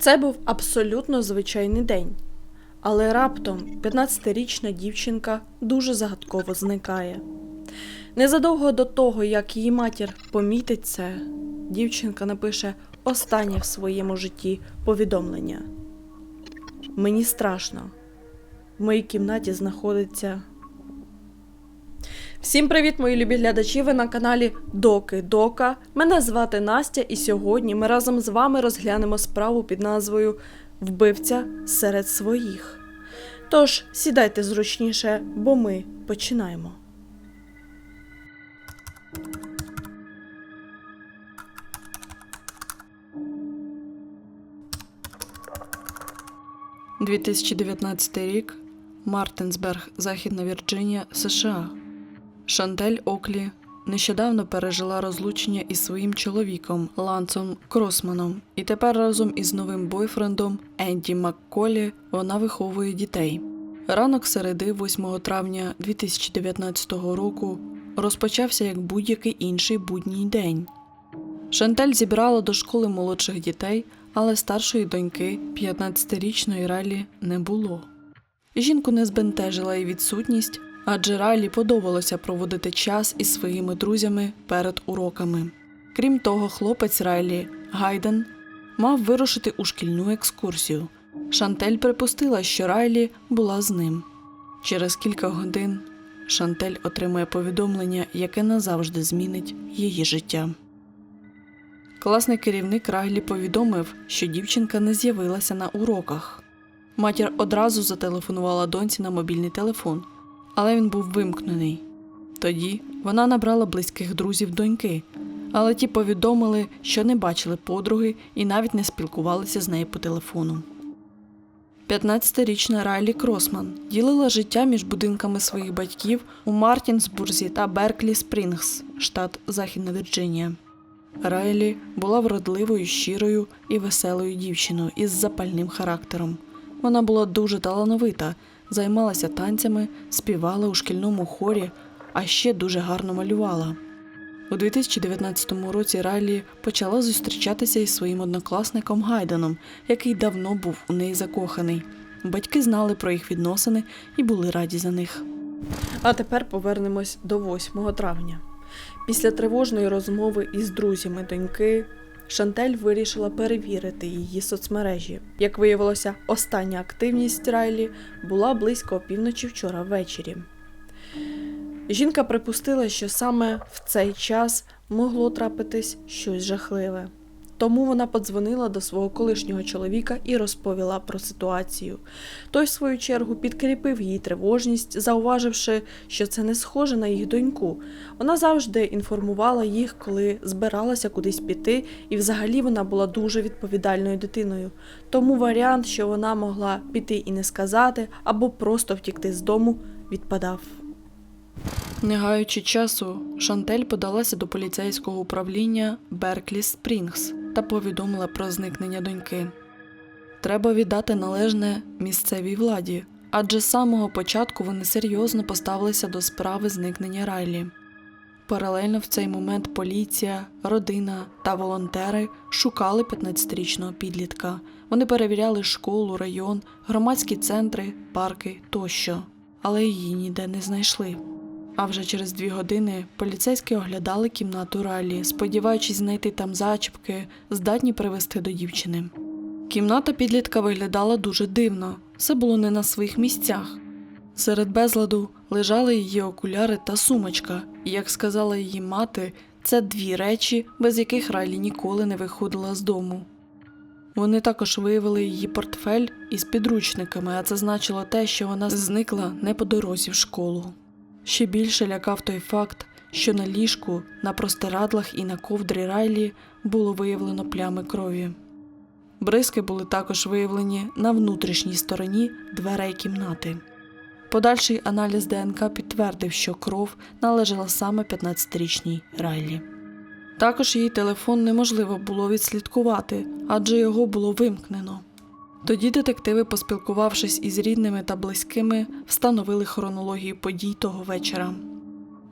Це був абсолютно звичайний день. Але раптом 15-річна дівчинка дуже загадково зникає. Незадовго до того, як її матір помітить це, дівчинка напише останнє в своєму житті повідомлення. Мені страшно. В моїй кімнаті знаходиться. Всім привіт, мої любі глядачі! Ви на каналі Доки Дока. Мене звати Настя, і сьогодні ми разом з вами розглянемо справу під назвою Вбивця серед своїх. Тож сідайте зручніше, бо ми починаємо. – 2019 рік. Мартинсберг, Західна Вірджинія, США. Шантель Оклі нещодавно пережила розлучення із своїм чоловіком Лансом Кросманом, і тепер разом із новим бойфрендом Енді Макколі вона виховує дітей. Ранок середи, 8 травня 2019 року, розпочався як будь-який інший будній день. Шантель зібрала до школи молодших дітей, але старшої доньки, 15-річної Ралі, не було. Жінку не збентежила і відсутність, адже Райлі подобалося проводити час із своїми друзями перед уроками. Крім того, хлопець Райлі Гайден мав вирушити у шкільну екскурсію. Шантель припустила, що Райлі була з ним. Через кілька годин Шантель отримує повідомлення, яке назавжди змінить її життя. Класний керівник Райлі повідомив, що дівчинка не з'явилася на уроках. Матір одразу зателефонувала доньці на мобільний телефон, але він був вимкнений. Тоді вона набрала близьких друзів доньки, але ті повідомили, що не бачили подруги і навіть не спілкувалися з нею по телефону. 15-річна Райлі Кросман ділила життя між будинками своїх батьків у Мартінсбурзі та Берклі Спрінгс, штат Західна Вірджинія. Райлі була вродливою, щирою і веселою дівчиною із запальним характером. Вона була дуже талановита, займалася танцями, співала у шкільному хорі, а ще дуже гарно малювала. У 2019 році Райлі почала зустрічатися із своїм однокласником Гайденом, який давно був у неї закоханий. Батьки знали про їх відносини і були раді за них. А тепер повернемось до 8 травня. Після тривожної розмови із друзями доньки Шантель вирішила перевірити її соцмережі. Як виявилося, остання активність Райлі була близько опівночі вчора ввечері. Жінка припустила, що саме в цей час могло трапитись щось жахливе. Тому вона подзвонила до свого колишнього чоловіка і розповіла про ситуацію. Той, в свою чергу, підкріпив її тривожність, зауваживши, що це не схоже на їх доньку. Вона завжди інформувала їх, коли збиралася кудись піти, і взагалі вона була дуже відповідальною дитиною. Тому варіант, що вона могла піти і не сказати, або просто втікти з дому, відпадав. Не гаючи часу, Шантель подалася до поліцейського управління Берклі Спрінгс та повідомила про зникнення доньки. Треба віддати належне місцевій владі, адже з самого початку вони серйозно поставилися до справи зникнення Райлі. Паралельно в цей момент поліція, родина та волонтери шукали 15-річного підлітка. Вони перевіряли школу, район, громадські центри, парки тощо, але її ніде не знайшли. А вже через дві години поліцейські оглядали кімнату Ралі, сподіваючись знайти там зачіпки, здатні привести до дівчини. Кімната підлітка виглядала дуже дивно, все було не на своїх місцях. Серед безладу лежали її окуляри та сумочка, і, як сказала її мати, це дві речі, без яких Райлі ніколи не виходила з дому. Вони також виявили її портфель із підручниками, а це значило те, що вона зникла не по дорозі в школу. Ще більше лякав той факт, що на ліжку, на простирадлах і на ковдрі Райлі було виявлено плями крові. Бризки були також виявлені на внутрішній стороні дверей кімнати. Подальший аналіз ДНК підтвердив, що кров належала саме 15-річній Райлі. Також її телефон неможливо було відслідкувати, адже його було вимкнено. Тоді детективи, поспілкувавшись із рідними та близькими, встановили хронологію подій того вечора.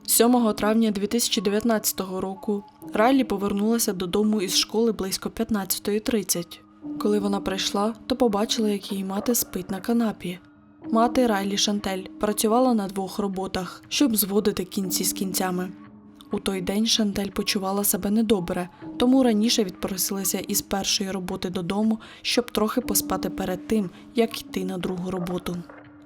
7 травня 2019 року Райлі повернулася додому із школи близько 15.30. Коли вона прийшла, то побачила, як її мати спить на канапі. Мати Райлі Шантель працювала на двох роботах, щоб зводити кінці з кінцями. У той день Шантель почувала себе недобре, тому раніше відпросилася із першої роботи додому, щоб трохи поспати перед тим, як йти на другу роботу.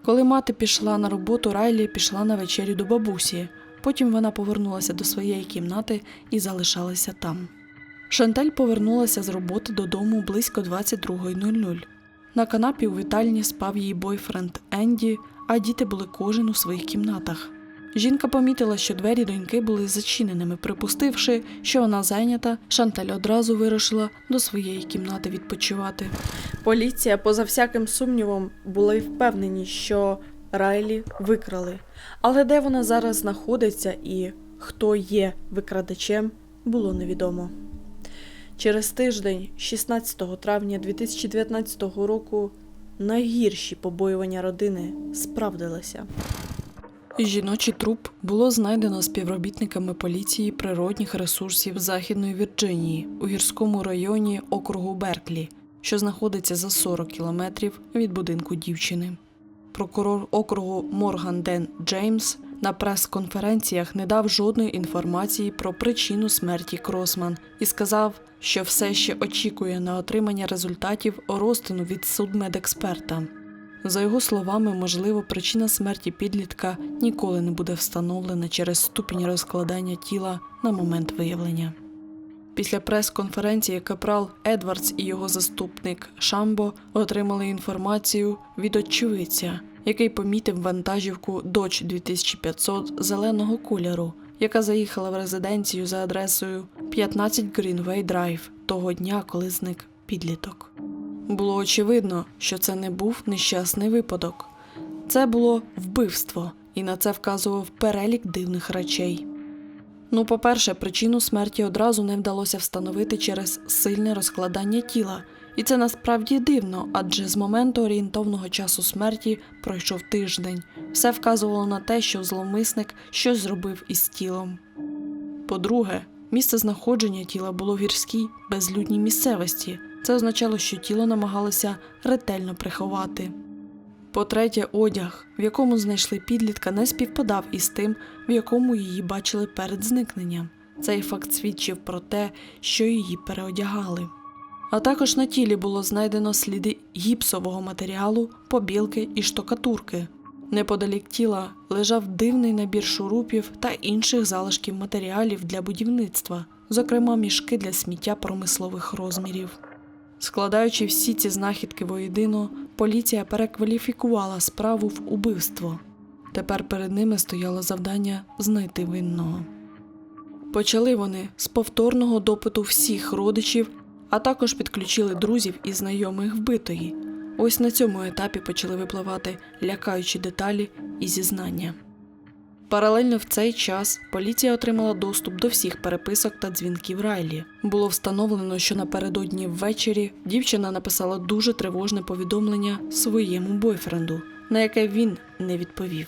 Коли мати пішла на роботу, Райлі пішла на вечерю до бабусі. Потім вона повернулася до своєї кімнати і залишалася там. Шантель повернулася з роботи додому близько 22.00. На канапі у вітальні спав її бойфренд Енді, а діти були кожен у своїх кімнатах. Жінка помітила, що двері доньки були зачиненими. Припустивши, що вона зайнята, Шантель одразу вирушила до своєї кімнати відпочивати. Поліція, поза всяким сумнівом, була й впевнені, що Райлі викрали. Але де вона зараз знаходиться і хто є викрадачем, було невідомо. Через тиждень, 16 травня 2019 року, найгірші побоювання родини справдилися. Жіночий труп було знайдено співробітниками поліції природних ресурсів Західної Вірджинії у гірському районі округу Берклі, що знаходиться за 40 кілометрів від будинку дівчини. Прокурор округу Морган Ден Джеймс на прес-конференціях не дав жодної інформації про причину смерті Кросман і сказав, що все ще очікує на отримання результатів розтину від судмедексперта. За його словами, можливо, причина смерті підлітка ніколи не буде встановлена через ступінь розкладання тіла на момент виявлення. Після прес-конференції капрал Едвардс і його заступник Шамбо отримали інформацію від очевидця, який помітив вантажівку Dodge 2500 зеленого кольору, яка заїхала в резиденцію за адресою 15 Greenway Drive того дня, коли зник підліток. Було очевидно, що це не був нещасний випадок. Це було вбивство, і на це вказував перелік дивних речей. Ну, по-перше, причину смерті одразу не вдалося встановити через сильне розкладання тіла, і це насправді дивно, адже з моменту орієнтовного часу смерті пройшов тиждень. Все вказувало на те, що зловмисник щось зробив із тілом. По-друге, місце знаходження тіла було в гірській, безлюдній місцевості. Це означало, що тіло намагалося ретельно приховати. По-третє, одяг, в якому знайшли підлітка, не співпадав із тим, в якому її бачили перед зникненням. Цей факт свідчив про те, що її переодягали. А також на тілі було знайдено сліди гіпсового матеріалу, побілки і штукатурки. Неподалік тіла лежав дивний набір шурупів та інших залишків матеріалів для будівництва, зокрема мішки для сміття промислових розмірів. Складаючи всі ці знахідки воєдино, поліція перекваліфікувала справу в убивство. Тепер перед ними стояло завдання знайти винного. Почали вони з повторного допиту всіх родичів, а також підключили друзів і знайомих вбитої. Ось на цьому етапі почали випливати лякаючі деталі і зізнання. Паралельно в цей час поліція отримала доступ до всіх переписок та дзвінків Райлі. Було встановлено, що напередодні ввечері дівчина написала дуже тривожне повідомлення своєму бойфренду, на яке він не відповів.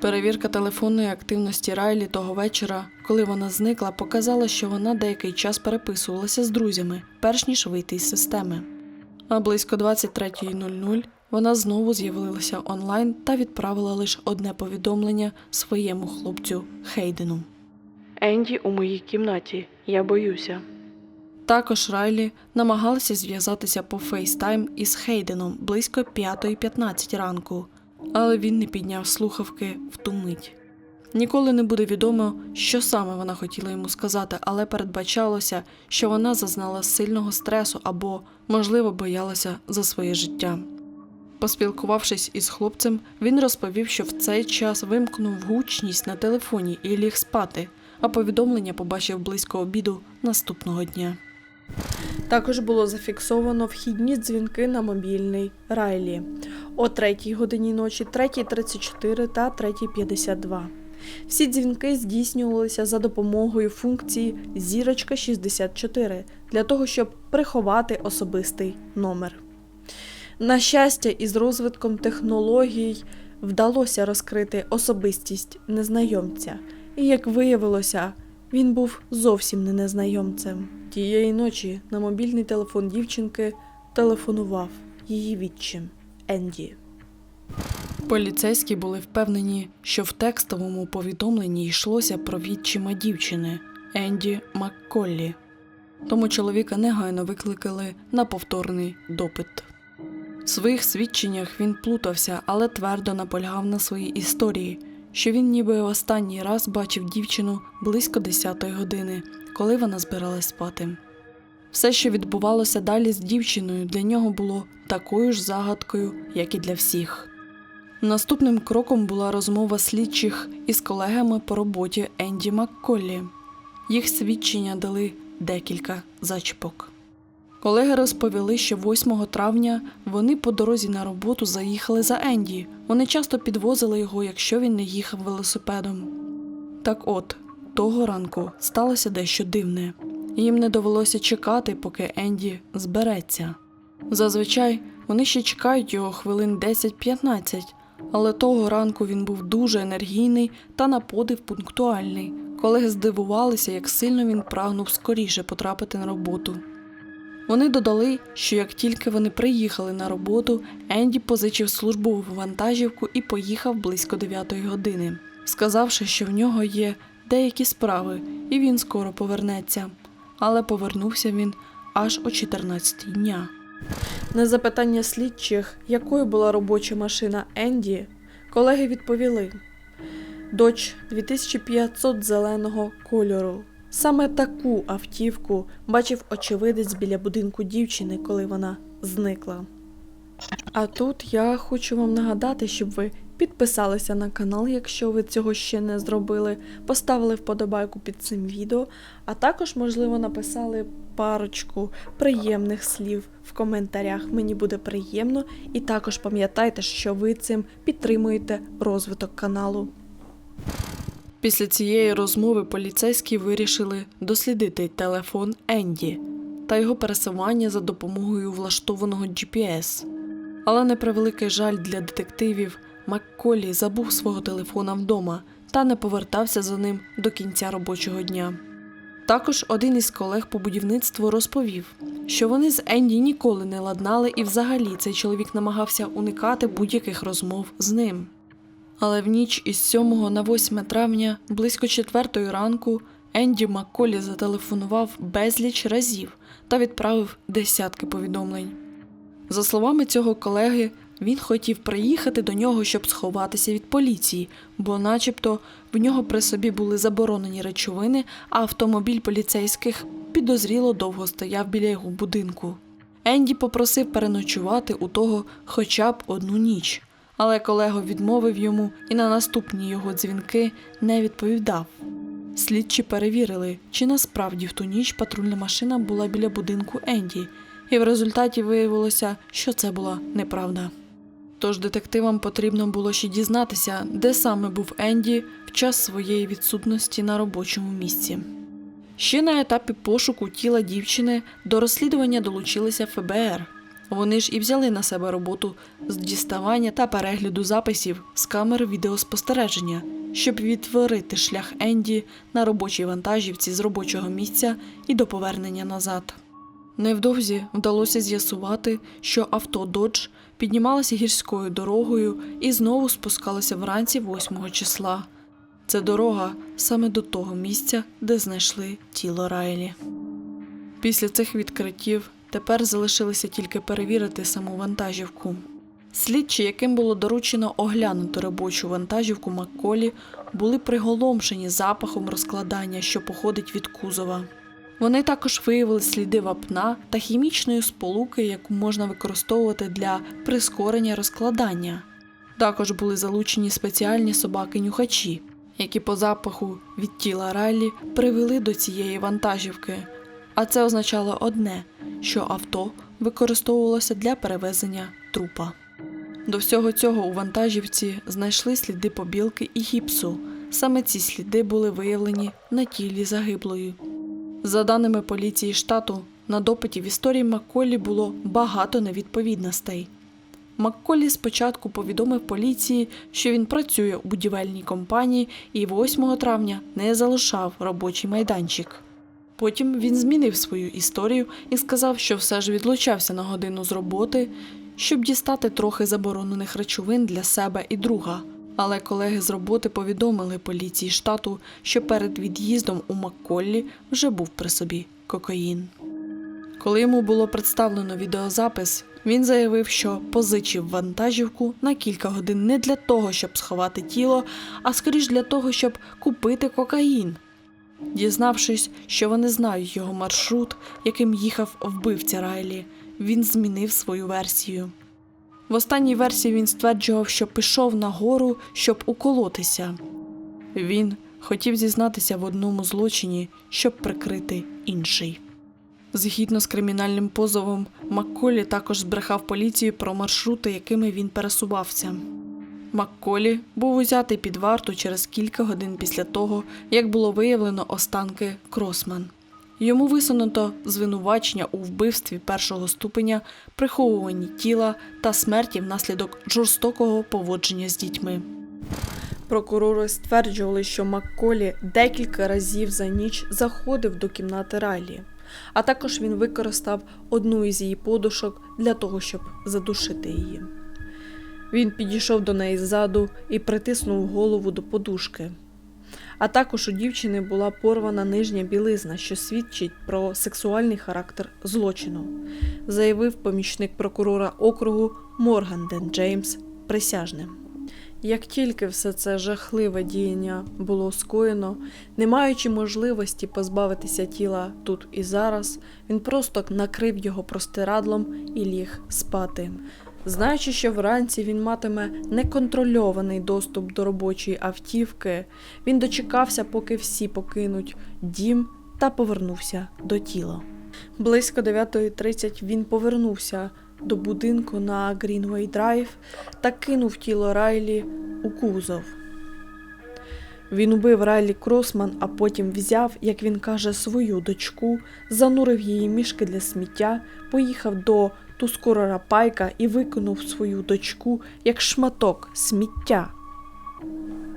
Перевірка телефонної активності Райлі того вечора, коли вона зникла, показала, що вона деякий час переписувалася з друзями, перш ніж вийти із системи. А близько 23.00 вона знову з'явилася онлайн та відправила лише одне повідомлення своєму хлопцю Хейдену. Енді у моїй кімнаті. Я боюся. Також Райлі намагалася зв'язатися по FaceTime із Хейденом близько 5.15 ранку, але він не підняв слухавки в ту мить. Ніколи не буде відомо, що саме вона хотіла йому сказати, але передбачалося, що вона зазнала сильного стресу або, можливо, боялася за своє життя. Поспілкувавшись із хлопцем, він розповів, що в цей час вимкнув гучність на телефоні і ліг спати, а повідомлення побачив близько обіду наступного дня. Також було зафіксовано вхідні дзвінки на мобільний Райлі о 3 годині ночі, 3.34 та 3.52. Всі дзвінки здійснювалися за допомогою функції зірочка 64 для того, щоб приховати особистий номер. На щастя, із розвитком технологій вдалося розкрити особистість незнайомця, і, як виявилося, він був зовсім не незнайомцем. Тієї ночі на мобільний телефон дівчинки телефонував її відчим Енді. Поліцейські були впевнені, що в текстовому повідомленні йшлося про відчима дівчини Енді Макколлі. Тому чоловіка негайно викликали на повторний допит. В своїх свідченнях він плутався, але твердо наполягав на своїй історії, що він ніби останній раз бачив дівчину близько 10-ї години, коли вона збиралась спати. Все, що відбувалося далі з дівчиною, для нього було такою ж загадкою, як і для всіх. Наступним кроком була розмова слідчих із колегами по роботі Енді Макколлі. Їх свідчення дали декілька зачіпок. Колеги розповіли, що 8 травня вони по дорозі на роботу заїхали за Енді. Вони часто підвозили його, якщо він не їхав велосипедом. Так от, того ранку сталося дещо дивне. Їм не довелося чекати, поки Енді збереться. Зазвичай вони ще чекають його хвилин 10-15, але того ранку він був дуже енергійний та на подив пунктуальний. Колеги здивувалися, як сильно він прагнув скоріше потрапити на роботу. Вони додали, що як тільки вони приїхали на роботу, Енді позичив службову вантажівку і поїхав близько 9 години, сказавши, що в нього є деякі справи, і він скоро повернеться. Але повернувся він аж о 14 дня. На запитання слідчих, якою була робоча машина Енді, колеги відповіли: Доч 2500 зеленого кольору. Саме таку автівку бачив очевидець біля будинку дівчини, коли вона зникла. А тут я хочу вам нагадати, щоб ви підписалися на канал, якщо ви цього ще не зробили, поставили вподобайку під цим відео, а також, можливо, написали парочку приємних слів в коментарях. Мені буде приємно. І також пам'ятайте, що ви цим підтримуєте розвиток каналу. Після цієї розмови поліцейські вирішили дослідити телефон Енді та його пересування за допомогою влаштованого GPS. Але на превеликий жаль для детективів Макколі забув свого телефона вдома та не повертався за ним до кінця робочого дня. Також один із колег по будівництву розповів, що вони з Енді ніколи не ладнали, і взагалі цей чоловік намагався уникати будь-яких розмов з ним. Але в ніч із 7 на 8 травня, близько 4 ранку, Енді Макколі зателефонував безліч разів та відправив десятки повідомлень. За словами цього колеги, він хотів приїхати до нього, щоб сховатися від поліції, бо, начебто, в нього при собі були заборонені речовини, а автомобіль поліцейських підозріло довго стояв біля його будинку. Енді попросив переночувати у того хоча б одну ніч, але колего відмовив йому і на наступні його дзвінки не відповідав. Слідчі перевірили, чи насправді в ту ніч патрульна машина була біля будинку Енді, і в результаті виявилося, що це була неправда. Тож детективам потрібно було ще дізнатися, де саме був Енді в час своєї відсутності на робочому місці. Ще на етапі пошуку тіла дівчини до розслідування долучилися ФБР. Вони ж і взяли на себе роботу з діставання та перегляду записів з камер відеоспостереження, щоб відтворити шлях Енді на робочій вантажівці з робочого місця і до повернення назад. Невдовзі вдалося з'ясувати, що авто Додж піднімалося гірською дорогою і знову спускалося вранці 8 числа. Це дорога саме до того місця, де знайшли тіло Райлі. Після цих відкриттів тепер залишилося тільки перевірити саму вантажівку. Слідчі, яким було доручено оглянути робочу вантажівку Макколі, були приголомшені запахом розкладання, що походить від кузова. Вони також виявили сліди вапна та хімічної сполуки, яку можна використовувати для прискорення розкладання. Також були залучені спеціальні собаки-нюхачі, які по запаху від тіла Райлі привели до цієї вантажівки. А це означало одне, що авто використовувалося для перевезення трупа. До всього цього у вантажівці знайшли сліди побілки і гіпсу. Саме ці сліди були виявлені на тілі загиблої. За даними поліції штату, на допиті в історії Макколі було багато невідповідностей. Макколі спочатку повідомив поліції, що він працює у будівельній компанії і 8 травня не залишав робочий майданчик. Потім він змінив свою історію і сказав, що все ж відлучався на годину з роботи, щоб дістати трохи заборонених речовин для себе і друга. Але колеги з роботи повідомили поліції штату, що перед від'їздом у Макколлі вже був при собі кокаїн. Коли йому було представлено відеозапис, він заявив, що позичив вантажівку на кілька годин не для того, щоб сховати тіло, а скоріш для того, щоб купити кокаїн. Дізнавшись, що вони знають його маршрут, яким їхав вбивця Райлі, він змінив свою версію. В останній версії він стверджував, що пішов на гору, щоб уколотися. Він хотів зізнатися в одному злочині, щоб прикрити інший. Згідно з кримінальним позовом, Макколі також збрехав поліції про маршрути, якими він пересувався. Макколі був узятий під варту через кілька годин після того, як було виявлено останки Кросман. Йому висунуто звинувачення у вбивстві першого ступеня, приховуванні тіла та смерті внаслідок жорстокого поводження з дітьми. Прокурори стверджували, що Макколі декілька разів за ніч заходив до кімнати Райлі, а також він використав одну із її подушок для того, щоб задушити її. Він підійшов до неї ззаду і притиснув голову до подушки. А також у дівчини була порвана нижня білизна, що свідчить про сексуальний характер злочину, заявив помічник прокурора округу Морганден Джеймс присяжним. Як тільки все це жахливе діяння було скоєно, не маючи можливості позбавитися тіла тут і зараз, він просто накрив його простирадлом і ліг спати. Знаючи, що вранці він матиме неконтрольований доступ до робочої автівки, він дочекався, поки всі покинуть дім та повернувся до тіла. Близько 9.30 він повернувся до будинку на Грінвей Драйв та кинув тіло Райлі у кузов. Він убив Райлі Кросман, а потім взяв, як він каже, свою дочку, занурив її мішки для сміття, поїхав до Тускорора Пайка і викинув свою дочку як шматок сміття.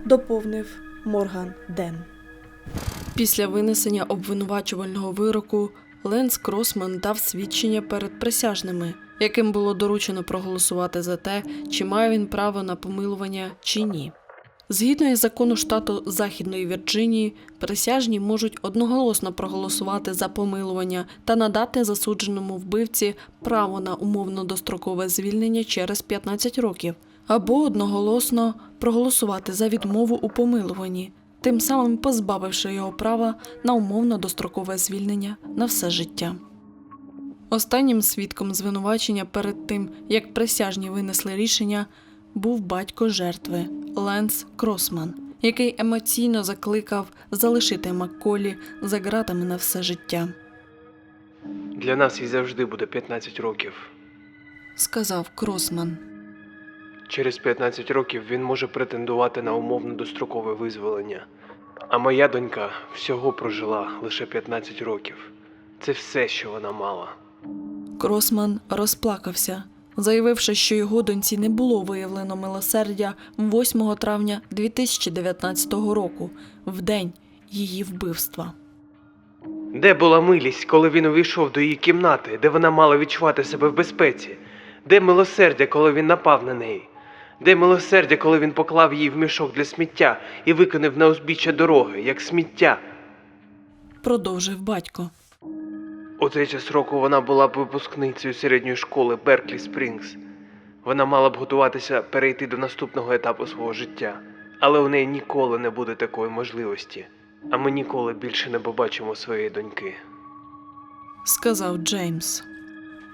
Доповнив Морган Ден. Після винесення обвинувачувального вироку Ленс Кросман дав свідчення перед присяжними, яким було доручено проголосувати за те, чи має він право на помилування чи ні. Згідно із закону штату Західної Вірджинії, присяжні можуть одноголосно проголосувати за помилування та надати засудженому вбивці право на умовно дострокове звільнення через 15 років, або одноголосно проголосувати за відмову у помилуванні, тим самим позбавивши його права на умовно дострокове звільнення на все життя. Останнім свідком звинувачення перед тим, як присяжні винесли рішення, був батько жертви Ленс Кросман, який емоційно закликав залишити Макколі за ґратами на все життя, Для нас і завжди буде 15 років. сказав Кросман. Через 15 років він може претендувати на умовно дострокове визволення. А моя донька всього прожила лише 15 років. Це все, що вона мала. Кросман розплакався, заявивши, що його доньці не було виявлено милосердя 8 травня 2019 року, в день її вбивства. Де була милість, коли він увійшов до її кімнати, де вона мала відчувати себе в безпеці? Де милосердя, коли він напав на неї? Де милосердя, коли він поклав її в мішок для сміття і викинув на узбіччя дороги, як сміття? Продовжив батько. У цей час року вона була б випускницею середньої школи Берклі Спрінгс. Вона мала б готуватися перейти до наступного етапу свого життя, але у неї ніколи не буде такої можливості, а ми ніколи більше не побачимо своєї доньки. сказав Джеймс.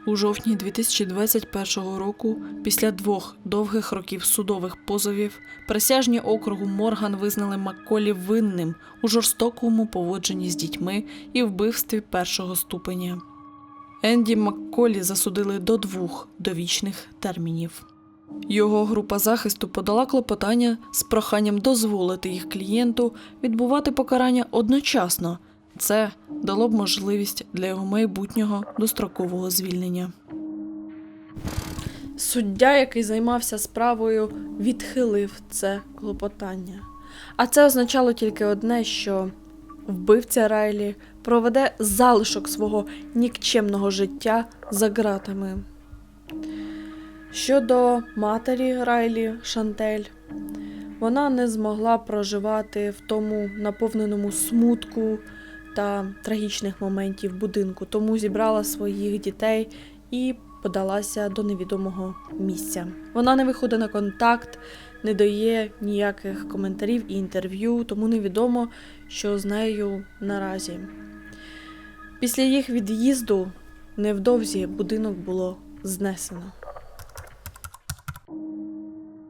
У жовтні 2021 року, після двох довгих років судових позовів, присяжні округу Морган визнали Макколі винним у жорстокому поводженні з дітьми і вбивстві першого ступеня. Енді Макколі засудили до двох довічних термінів. Його група захисту подала клопотання з проханням дозволити їх клієнту відбувати покарання одночасно. Це дало б можливість для його майбутнього дострокового звільнення. Суддя, який займався справою, відхилив це клопотання. А це означало тільки одне, що вбивця Райлі проведе залишок свого нікчемного життя за ґратами. Щодо матері Райлі Шантель, вона не змогла проживати в тому наповненому смутку та трагічних моментів будинку, тому зібрала своїх дітей і подалася до невідомого місця. Вона не виходить на контакт, не дає ніяких коментарів і інтерв'ю, тому невідомо, що з нею наразі. Після їх від'їзду невдовзі будинок було знесено.